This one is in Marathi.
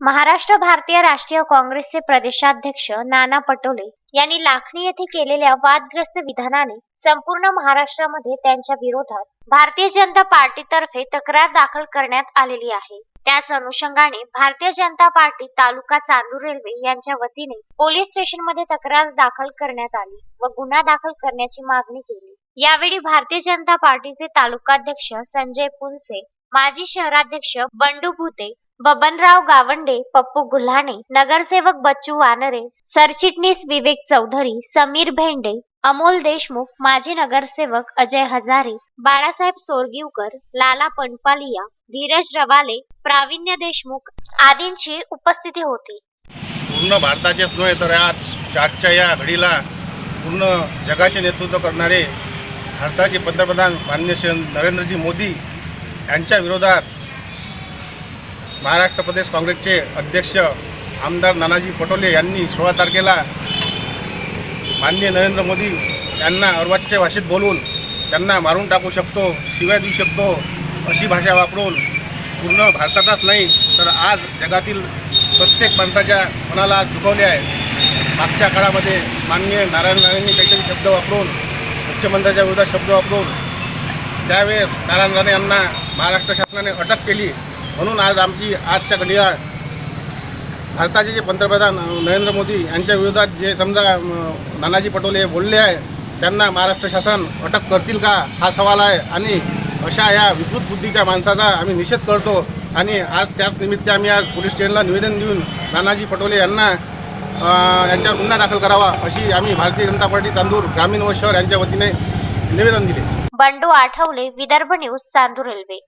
महाराष्ट्र भारतीय राष्ट्रीय काँग्रेसचे प्रदेशाध्यक्ष नाना पटोले यांनी लाखणी येथे केलेल्या वादग्रस्त विधानाने संपूर्ण महाराष्ट्रामध्ये त्यांच्या विरोधात भारतीय जनता पार्टीतर्फे तक्रार दाखल करण्यात आलेली आहे. त्याच अनुषंगाने भारतीय जनता पार्टी तालुका चांदूर रेल्वे यांच्या वतीने पोलीस स्टेशनमध्ये तक्रार दाखल करण्यात आली व गुन्हा दाखल करण्याची मागणी केली. यावेळी भारतीय जनता पार्टीचे तालुकाध्यक्ष संजय पुनसे माजी शहराध्यक्ष बंडू भुते बबनराव गावंडे पप्पू गुल्हाणे नगरसेवक बच्चू वानरे सरचिटणीस विवेक चौधरी समीर भेंडे अमोल देशमुख माजी नगरसेवक अजय हजारे बाळासाहेब सोरगीवकर लाला पणपालिया धीरज रवाले प्राविण्य देशमुख आदींची उपस्थिती होती. पूर्ण भारताचेच नव्हे तर आज आजच्या या घडीला पूर्ण जगाचे नेतृत्व करणारे भारताचे पंतप्रधान मान्य श्री नरेंद्रजी मोदी यांच्या विरोधात महाराष्ट्र प्रदेश काँग्रेसचे अध्यक्ष आमदार नानाजी पटोले यांनी सोळा तारखेला माननीय नरेंद्र मोदी यांना अर्वाच्य भाषेत बोलून त्यांना मारून टाकू शकतो शिव्या देऊ शकतो अशी भाषा वापरून पूर्ण भारताचाच नाही तर आज जगातील प्रत्येक माणसाच्या मनाला दुखवले आहे. मागच्या काळामध्ये माननीय नारायण राणेंनी काहीतरी शब्द वापरून मुख्यमंत्र्याच्या विरोधात शब्द वापरून त्यावेळेस नारायण राणे यांना महाराष्ट्र शासनाने अटक केली. म्हणून आज आमची आजच्या घडीला भारताचे जे पंतप्रधान नरेंद्र मोदी यांच्या विरोधात जे समजा नानाजी पटोले बोलले आहे त्यांना महाराष्ट्र शासन अटक करतील का? हा सवाल आहे. आणि अशा या विकृत बुद्धीच्या माणसाचा आम्ही निषेध करतो. आणि आज त्याच निमित्त आम्ही आज पोलीस स्टेशनला निवेदन देऊन नानाजी पटोले यांना यांच्यावर गुन्हा दाखल करावा अशी आम्ही भारतीय जनता पार्टी चांदूर ग्रामीण व शहर यांच्या वतीने निवेदन दिले. Bandu Athawale Vidarbha news Chandur railway.